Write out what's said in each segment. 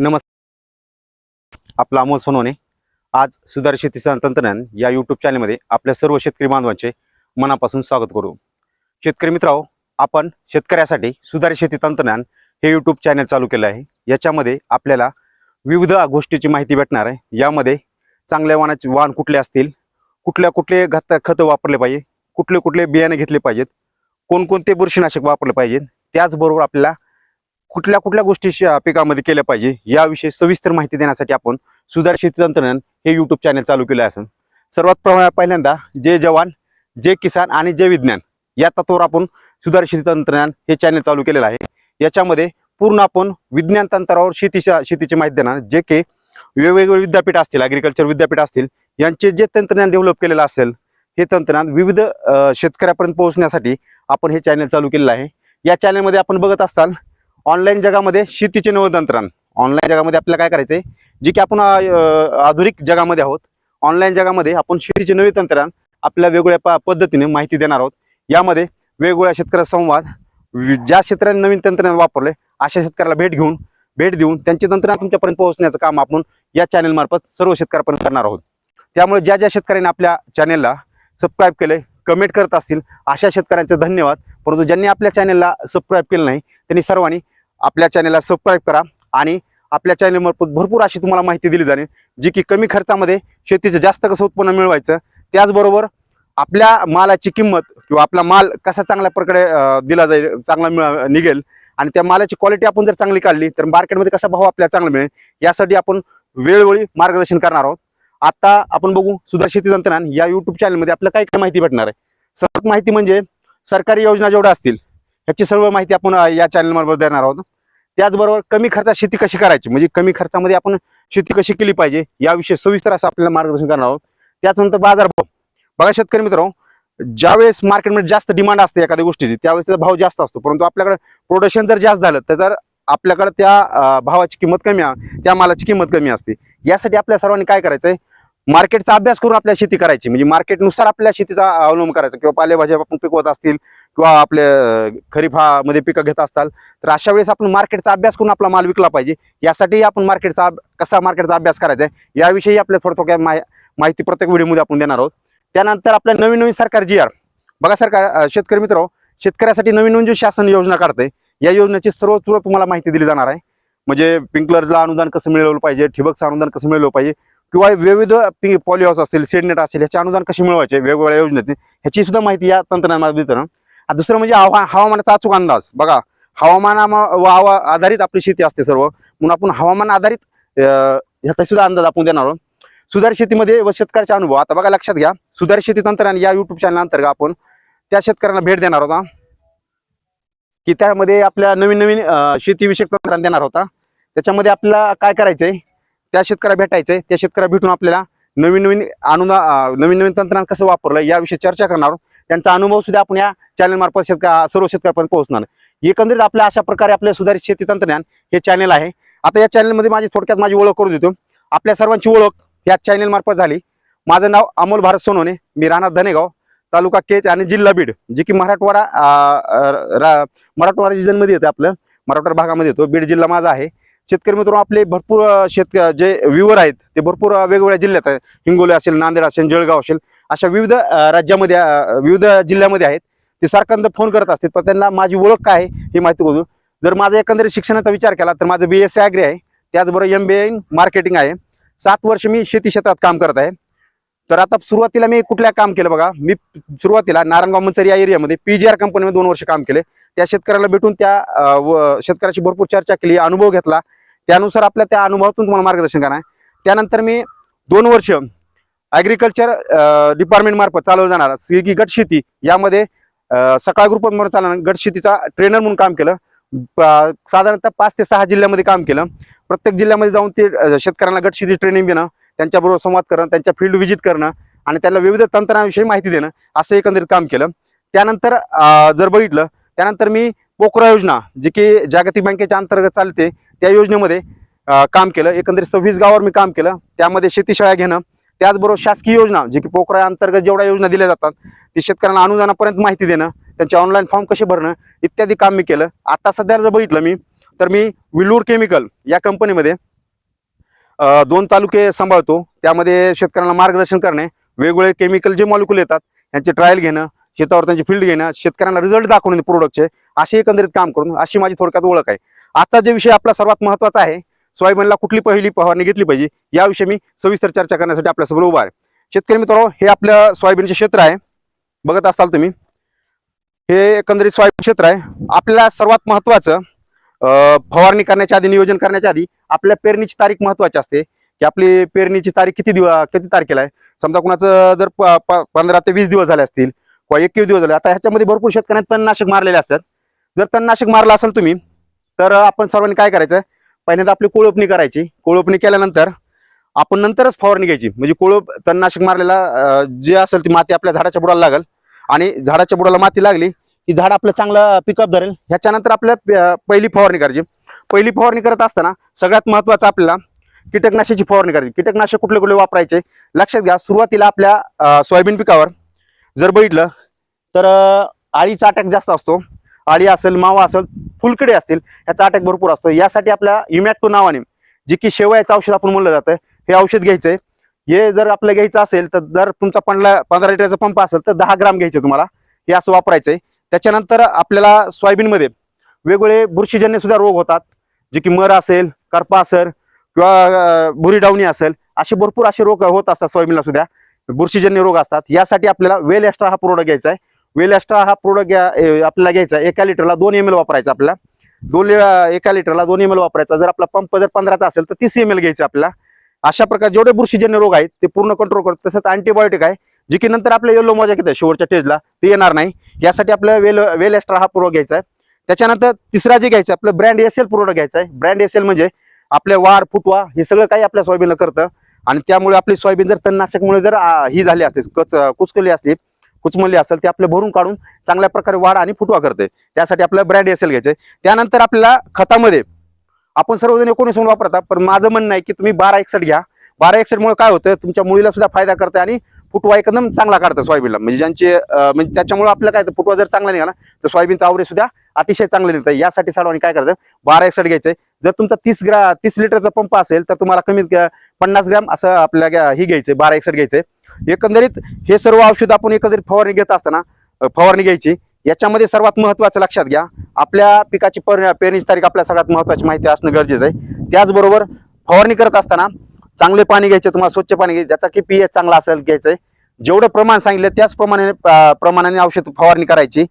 नमस्कार. आपला अमोल सोनवणे. आज सुधार शेती तंत्रज्ञान या यूट्यूब चॅनलमध्ये आपल्या सर्व शेतकरी बांधवांचे मनापासून स्वागत करू. शेतकरी मित्रांनो आपण शेतकऱ्यासाठी सुधार शेती तंत्रज्ञान हे यूट्यूब चॅनल चालू केलं आहे. याच्यामध्ये आपल्याला विविध गोष्टीची माहिती भेटणार आहे. यामध्ये चांगल्या वाहनाचे वाहन कुठले असतील? कुठल्या कुठले घात खतं वापरले पाहिजे? कुठले कुठले बियाणे घेतले पाहिजेत? कोणकोणते बुरशीनाशक वापरले पाहिजेत? त्याचबरोबर आपल्याला कुठल्या कुठल्या गोष्टी पिकामध्ये केल्या पाहिजे याविषयी सविस्तर माहिती देण्यासाठी आपण सुधार शेती तंत्रज्ञान हे यूट्यूब चॅनल चालू केलं असेल सर्वात प्रमाणात पहिल्यांदा जे जवान जे किसान आणि जे विज्ञान या तत्वावर आपण सुधार शेती तंत्रज्ञान हे चॅनल चालू केलेलं आहे. याच्यामध्ये पूर्ण आपण विज्ञान तंत्रावर शेतीच्या शेतीची माहिती देणार. जे की वेगवेगळे विद्यापीठ असतील ॲग्रिकल्चर विद्यापीठ असतील यांचे जे तंत्रज्ञान डेव्हलप केलेलं असेल हे तंत्रज्ञान विविध शेतकऱ्यापर्यंत पोहोचण्यासाठी आपण हे चॅनल चालू केलेलं आहे. या चॅनलमध्ये आपण बघत असाल ऑनलाईन जगामध्ये शेतीचे नवं ऑनलाईन जगामध्ये आपल्याला काय करायचं आहे जे की आपण आधुनिक जगामध्ये आहोत ऑनलाईन जगामध्ये आपण शेतीचे नवे तंत्रज्ञान आपल्या वेगवेगळ्या प पद्धतीने माहिती देणार आहोत. यामध्ये वेगवेगळ्या शेतकऱ्या संवाद ज्या शेतकऱ्यांनी नवीन तंत्रज्ञान वापरले अशा शेतकऱ्याला भेट घेऊन भेट देऊन त्यांचे तंत्रज्ञान तुमच्यापर्यंत पोहोचण्याचं काम आपण या चॅनलमार्फत सर्व शेतकऱ्यापर्यंत करणार आहोत. त्यामुळे ज्या ज्या शेतकऱ्यांनी आपल्या चॅनलला सबस्क्राईब केले कमेंट करत असतील अशा शेतकऱ्यांचे धन्यवाद. परंतु ज्यांनी आपल्या चॅनलला सबस्क्राईब केलं नाही त्यांनी सर्वांनी आपल्या चॅनलला सबस्क्राईब करा आणि आपल्या चॅनलमार्फत भरपूर अशी तुम्हाला माहिती दिली जाणे जी की कमी खर्चामध्ये शेतीचं जास्त कसं उत्पन्न मिळवायचं त्याचबरोबर आपल्या मालाची किंमत किंवा आपला माल कसा चांगल्या प्रकारे दिला जाईल चांगला मिळा निघेल आणि त्या मालाची क्वालिटी आपण जर चांगली काढली तर मार्केटमध्ये कसा भाव आपल्याला चांगला मिळेल यासाठी आपण वेळोवेळी मार्गदर्शन करणार आहोत. आता आपण बघू सुधार शेती तंत्रज्ञान या युट्यूब चॅनलमध्ये आपल्याला काय काय माहिती भेटणार आहे. सर्वात माहिती म्हणजे सरकारी योजना जेवढ्या असतील ह्याची सर्व माहिती आपण या चॅनलमार्फत देणार आहोत. त्याचबरोबर कमी खर्चात शेती कशी करायची? म्हणजे कमी खर्चामध्ये आपण शेती कशी केली पाहिजे? याविषयी सविस्तर असं आपल्याला मार्गदर्शन करणार आहोत. त्याच्यानंतर बाजारभाव बघा शेतकरी मित्र ज्यावेळेस मार्केटमध्ये जास्त डिमांड असते एखाद्या गोष्टीची त्यावेळेस त्याचा भाव जास्त असतो. परंतु आपल्याकडे प्रोडक्शन जर जास्त झालं तर जर आपल्याकडे त्या भावाची किंमत कमी त्या मालाची किंमत कमी असते. यासाठी आपल्या सर्वांनी काय करायचं आहे मार्केटचा अभ्यास करून आपल्या शेती करायची. म्हणजे मार्केटनुसार आपल्या शेतीचा अवलंब करायचा. किंवा पालेभाज्या आपण पिकवत असतील किंवा आपल्या अं, खरीपामध्ये पिकं घेत असताल तर अशा वेळेस आपण मार्केटचा अभ्यास करून आपला माल विकला पाहिजे. यासाठी आपण मार्केटचा कसा मार्केटचा अभ्यास करायचा आहे याविषयी आपल्या थोडं थोडक्यात माहि- माहिती प्रत्येक व्हिडिओमध्ये आपण देणार आहोत. त्यानंतर आपल्या नवीन नवीन सरकार जी आर बघा सरकार शेतकरी मित्र शेतकऱ्यासाठी नवीन नवीन जी शासन योजना काढते या योजनेची सर्व तुम्हाला माहिती दिली जाणार आहे. म्हणजे पिंकलरला अनुदान कसं मिळवलं पाहिजे ठिबकचं अनुदान कसं मिळवलं पाहिजे किंवा विविध पि पॉलिहाऊस असतील सेडनेट असेल ह्याचे अनुदान कसे मिळवायचे? वेगवेगळ्या योजनेत ह्याची सुद्धा माहिती या तंत्रज्ञानामध्ये देतं ना दुसरं म्हणजे हवामानाचा अचूक अंदाज. बघा हवामाना हवा आधारित आपली शेती असते सर्व. म्हणून आपण हवामान आधारित ह्याचा सुद्धा अंदाज आपण देणार आहोत. सुधार शेतीमध्ये व शेतकऱ्याचा अनुभव. आता बघा लक्षात घ्या. सुधार शेती तंत्रज्ञान या युट्यूब चॅनल अंतर्गत आपण त्या शेतकऱ्यांना भेट देणार होता. की त्यामध्ये आपल्या नवीन नवीन शेतीविषयक तंत्रज्ञान देणार होता. त्याच्यामध्ये आपल्याला काय करायचंय? त्या शेतकऱ्या भेटायचंय त्या शेतकऱ्या भेटून आपल्याला नवीन नवीन अनुदान नवीन नवीन तंत्रज्ञान कसं वापरलं याविषयी चर्चा करणार त्यांचा अनुभव सुद्धा आपण या चॅनल मार्फत शेतक सर्व शेतकऱ्यापर्यंत पोहोचणार. एकंदरीत आपल्या अशा प्रकारे आपल्या सुधारित शेती तंत्रज्ञान हे चॅनल आहे. आता या चॅनलमध्ये माझी थोडक्यात माझी ओळख करून देतो. आपल्या सर्वांची ओळख या चॅनल मार्फत झाली. माझं नाव अमोल भारत सोनोने मी राहणार धनेगाव तालुका केच आणि जिल्हा बीड जे की मराठवाडा रा- मराठवाडा रिजनमध्ये येतं आपलं. मराठवाडा भागामध्ये येतो. बीड जिल्हा माझा आहे. शेतकरी मित्र आपले भरपूर शेतक जे व्ह्यूवर आहेत ते भरपूर वेगवेगळ्या जिल्ह्यात आहेत. हिंगोली असेल नांदेड असेल जळगाव असेल अशा विविध राज्यामध्ये विविध जिल्ह्यामध्ये आहेत. ते सारखं फोन करत असतात पण त्यांना माझी ओळख काय आहे हे माहिती बोलू. जर माझा एकंदरीत शिक्षणाचा विचार केला तर माझं बी एस सी ॲग्री आहे. त्याचबरोबर एम बी इन मार्केटिंग आहे. सात वर्ष मी शेती क्षेत्रात काम करत आहे. तर आता सुरुवातीला मी कुठल्या काम केलं बघा? मी सुरुवातीला नारायणगाव मंचर या एरियामध्ये पी जी आर कंपनीमध्ये दोन वर्ष काम केले. त्या शेतकऱ्याला भेटून त्या व शेतकऱ्याची भरपूर चर्चा केली अनुभव घेतला. त्यानुसार आपल्या त्या अनुभवातून तुम्हाला मार्गदर्शन करणार आहे. त्यानंतर मी दोन वर्ष ॲग्रिकल्चर डिपार्टमेंटमार्फत चालवलं जाणार. स्विगी गट शेती यामध्ये सकाळ ग्रुपमध्ये म्हणून गट शेतीचा ट्रेनर म्हणून काम केलं. प- साधारणतः पाच ते सहा जिल्ह्यामध्ये काम केलं. प्रत्येक जिल्ह्यामध्ये जाऊन ते शेतकऱ्यांना गट शेती ट्रेनिंग देणं त्यांच्याबरोबर संवाद करणं त्यांच्या फील्ड व्हिजिट करणं आणि त्यांना विविध तंत्रणाविषयी माहिती देणं असं एकंदरीत काम केलं. त्यानंतर जर बघितलं त्यानंतर मी पोकरा योजना जी की जागतिक बँकेच्या अंतर्गत चालते त्या योजनेमध्ये काम केलं. एकंदरीत सव्वीस गावावर मी काम केलं. त्यामध्ये शेतीशाळा घेणं. त्याचबरोबर शासकीय योजना जी की पोकरा अंतर्गत जेवढ्या योजना दिल्या जातात ती शेतकऱ्यांना अनुदानापर्यंत माहिती देणं त्यांचे ऑनलाईन फॉर्म कसे भरणं इत्यादी काम मी केलं. आता सध्या जर बघितलं मी तर मी विलूर केमिकल या कंपनीमध्ये दोन तालुके सांभाळतो. त्यामध्ये शेतकऱ्यांना मार्गदर्शन करणे वेगवेगळे केमिकल जे मॉलिक्युल येतात यांचे ट्रायल घेणं शेतावर त्यांची फील्ड घेणं शेतकऱ्यांना रिझल्ट दाखवणे प्रोडक्टचे अशी एकंदरीत काम करून अशी माझी थोडक्यात ओळख आहे. आजचा जे विषय आपला सर्वात महत्त्वाचा आहे सोयाबीनला कुठली पहिली फवारणी घेतली पाहिजे याविषयी मी सविस्तर चर्चा करण्यासाठी आपल्यासोबत उभा आहे. शेतकरी मित्रांनो हे आपलं सोयाबीनचे क्षेत्र आहे. बघत असाल तुम्ही. हे एकंदरीत सोयाबीन क्षेत्र आहे. आपल्याला सर्वात महत्त्वाचं फवारणी करण्याच्या आधी नियोजन करण्याच्या आधी आपल्या पेरणीची तारीख महत्वाची असते. की आपली पेरणीची तारीख किती दिवस किती तारखेला आहे? समजा कुणाचं जर प- पंधरा ते वीस दिवस झाले असतील किंवा एकवीस दिवस झाले आता ह्याच्यामध्ये भरपूर शेतकऱ्यांनी तणनाशक मारलेले असतात. जर तणनाशक मारलं असेल तुम्ही तर आपण सर्वांनी काय करायचं? पहिल्यांदा आपली कोळोपणी करायची. कोळोपणी केल्यानंतर आपण नंतरच फवारणी घ्यायची. म्हणजे कोळप तणनाशक मारलेला जे असेल ती माती आपल्या झाडाच्या बुडाला लागल. आणि झाडाच्या बुडाला माती लागली की झाड आपलं चांगलं पिकअप धरेल. ह्याच्यानंतर आपल्या पहिली फवारणी करायची. पहिली फवारणी करत असताना सगळ्यात महत्त्वाचं आपल्याला कीटकनाशकाची फवारणी करायची. कीटकनाशक कुठले कुठले वापरायचे? लक्षात घ्या सुरुवातीला आपल्या सोयाबीन पिकावर जर बघितलं तर अळीचा अटॅक जास्त असतो. आळी असेल मावा असेल फुलकडे असतील याचा अटॅक भरपूर असतो. यासाठी आपल्या इमॅक्टो नावाने जे की शेवयाचं औषध आपण म्हणलं जातं हे औषध घ्यायचंय. हे जर आपलं घ्यायचं असेल तर जर तुमचा पंधरा पंधरा लिटरचा पंप असेल तर दहा ग्राम घ्यायचे तुम्हाला. हे असं वापरायचंय. त्याच्यानंतर आपल्याला सोयाबीनमध्ये वेगवेगळे बुरशीजन्य सुद्धा रोग होतात. जे की मर असेल करपा असेल किंवा भुरी डावणी असेल असे भरपूर असे रोग होत असतात सोयाबीनला सुद्धा. बुरशीजन्य रोग असतात. यासाठी आपल्याला वेल एक्स्ट्रा हा प्रोडक्ट घ्यायचा आहे वेलास्टा हा प्रोडक्ट घ्या आपल्याला घ्यायचा आहे. एका लिटरला दोन एम एल वापरायचा आपला दोन लि- एका लिटरला दोन एम एल वापरायचा. जर आपला पंप जर पंधराचा असेल तर तीस एम एल घ्यायचा आपला अशा प्रकारे जेवढे बुरशीजन्य रोग आहेत ते पूर्ण कंट्रोल करतो तसंच अँटीबायोटिक आहे जे की नंतर आपल्या येलो मोजा घेतात. शेवटच्या टेजला ते येणार नाही. यासाठी आपल्याला वेल वेल हा प्रोडक्ट घ्यायचा आहे. त्याच्यानंतर तिसरा जे घ्यायचा आहे आपलं ब्रँड एस एल प्रोडक्ट घ्यायचा आहे. ब्रँड एस एल म्हणजे आपल्या वाढ फुटवा हे सगळं काही आपल्या सोयाबीनला करतं. आणि त्यामुळे आपली सोयाबीन जर तणनाशकमुळे जर ही झाली असते कच कुचकली असते कुचमल्ली असेल ते आपले भरून काढून चांगल्या प्रकारे वाढ आणि फुटवा करते. त्यासाठी आपल्याला ब्रँड एसेल घ्यायचे त्यानंतर आपल्याला खतामध्ये आपण सर्वजण एकोणीस वापरता पण माझं म्हणणं आहे की तुम्ही बारा एकसठ घ्या. बारा एकसठमुळे काय होतं तुमच्या मुलीला सुद्धा फायदा करते आणि फुटवा एकदम चांगला काढतं सोयाबीनला. म्हणजे ज्यांचे म्हणजे त्याच्यामुळे आपलं काय तर फुटवा जर चांगला निघाला तर सोयाबीनचा आवरे सुद्धा अतिशय चांगले निघतं यासाठी साडवानी काय करायचं बारा एकसठ घ्यायचंय. जर तुमचा तीस ग्रा तीस लिटरचा पंप असेल तर तुम्हाला कमीत पन्नास ग्रॅम असं आपल्या ही घ्यायचंय बारा एकसठ घ्यायचंय. एकंदरीत हे सर्व औषध आपण एकंदरीत फवारणी घेत असताना फवारणी घ्यायची. याच्यामध्ये सर्वात महत्वाचं लक्षात घ्या आपल्या पिकाची पेरणीची तारीख आपल्या सगळ्यात महत्वाची माहिती असणं गरजेचं आहे. त्याचबरोबर फवारणी करत असताना चांगले पाणी घ्यायचे तुम्हाला स्वच्छ पाणी घ्यायचे ज्याचा की पीएच चांगला असेल घ्यायचंय. जेवढं प्रमाण सांगितलं त्याच प्रमाणे प्रमाणाने औषध फवारणी करायची.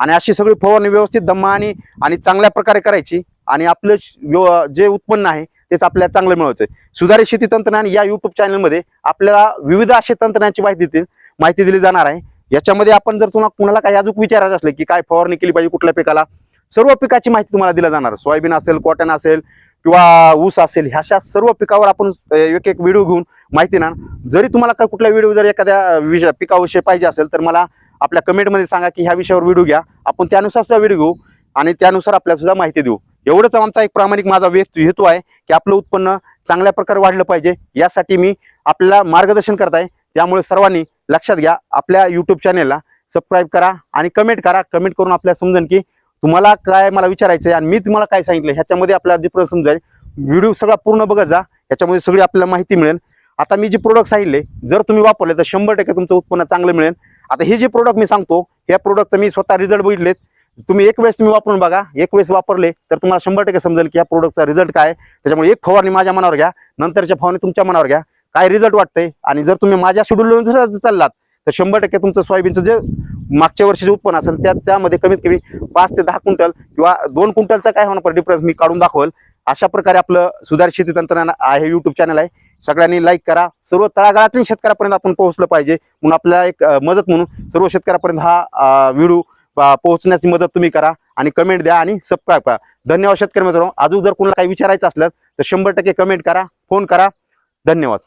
आणि अशी सगळी फवारणी व्यवस्थित दम्मा आणि आणि चांगल्या प्रकारे करायची. आणि आपलं जे उत्पन्न आहे तेच आपल्याला चांगलं मिळवायचं सुधारित शेती तंत्रज्ञान या युट्यूब चॅनलमध्ये आपल्याला विविध असे तंत्रज्ञानाची माहिती देतील माहिती दिली जाणार आहे. याच्यामध्ये आपण जर तुम्हाला कुणाला काही अजून विचारायचं असलं की काय फवारणी केली पाहिजे कुठल्या पिकाला सर्व पिकाची माहिती तुम्हाला दिली जाणार. सोयाबीन असेल कॉटन असेल किंवा ऊस असेल ह्याशा सर्व पिकावर आपण एक एक व्हिडिओ घेऊन माहिती ना जरी तुम्हाला काय कुठला व्हिडिओ जर एखाद्या अं, विषय पिकाविषयी पाहिजे असेल तर मला आपल्या कमेंटमध्ये सांगा की ह्या विषयावर व्हिडिओ घ्या. आपण त्यानुसार सुद्धा व्हिडिओ घेऊ आणि त्यानुसार आपल्याला सुद्धा माहिती देऊ. एवढंच आमचा एक प्रामाणिक माझा व्यस्त हेतू आहे की आपलं उत्पन्न चांगल्या प्रकारे वाढलं पाहिजे. यासाठी मी आपल्याला मार्गदर्शन करत आहे त्यामुळे सर्वांनी लक्षात घ्या. आपल्या यूट्यूब चॅनेलला सबस्क्राईब करा आणि कमेंट करा. कमेंट करून आपल्याला समजेल की तुम्हाला काय मला विचारायचं आहे आणि मी तुम्हाला काय सांगितलं ह्याच्यामध्ये आपल्याला डिफरन्स समजेल व्हिडिओ सगळा पूर्ण बघत जा ह्याच्यामध्ये सगळी आपल्याला माहिती मिळेल. आता मी जे प्रोडक्ट सांगितले जर तुम्ही वापरले तर शंभर टक्के तुमचं उत्पन्न चांगलं मिळेल. आता हे जे प्रोडक्ट मी सांगतो या प्रोडक्टचं मी स्वतः रिझल्ट बघितलेत. तुम्ही एक वेळेस तुम्ही वापरून बघा एक वेळेस वापरले तर तुम्हाला शंभर टक्के समजेल की या प्रोडक्टचा रिझल्ट काय त्याच्यामुळे एक फवारणी माझ्या मनावर घ्या नंतरच्या फवारणी तुमच्या मनावर घ्या. काय रिझल्ट वाटतंय? आणि जर तुम्ही माझ्या शेड्यूल जर चाललात तर शंभर टक्के तुमचं सोयाबीनचं जे मागच्या वर्षीचे उत्पन्न असेल त्या त्यामध्ये कमीत कमी पाच ते दहा क्विंटल किंवा दोन क्विंटलचा काय होणार डिफरन्स मी काढून दाखवेल. अशा प्रकारे आपलं सुधारित शेती तंत्रज्ञान आहे युट्यूब चॅनल आहे. सगळ्यांनी लाईक करा. सर्व तळागाळातील शेतकऱ्यापर्यंत आपण पोहोचलं पाहिजे. म्हणून आपल्याला एक मदत म्हणून सर्व शेतकऱ्यापर्यंत हा व्हिडिओ पोहोचण्याची मदत तुम्ही करा आणि कमेंट द्या आणि सबस्क्राईब करा. धन्यवाद शेतकरी मित्रांनो. अजून जर कोणाला काही विचारायचं असलं तर शंभर टक्के कमेंट करा फोन करा. धन्यवाद.